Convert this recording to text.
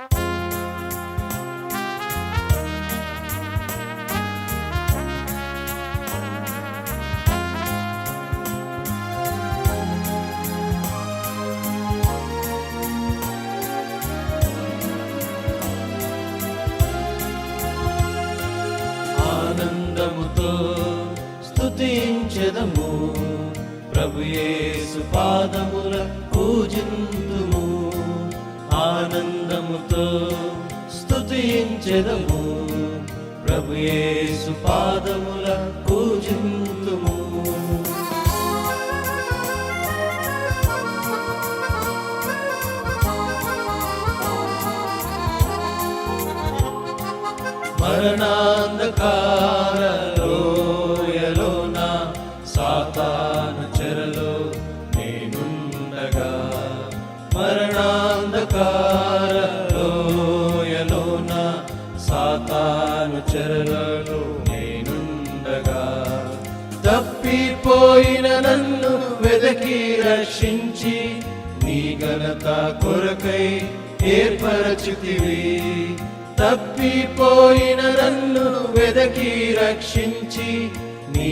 ఆనందముతో స్తుతించెదము. ప్రభు యేసు పాదముల పూజింతుము. ఆనందముతో స్థుతించెదము ప్రభుయేసు పాదముల పూజింతుము. మరణాంధకారలోయలోన సాతాను చెరలో మరణాంధకార లోయలోన సాతాను చెరలో నేనుండగా. తప్పిపోయిన నన్ను వెదకి రక్షించి నీ ఘనత కొరకై ఏర్పరచుతివి. తప్పిపోయిన నన్ను వెదకి రక్షించి నీ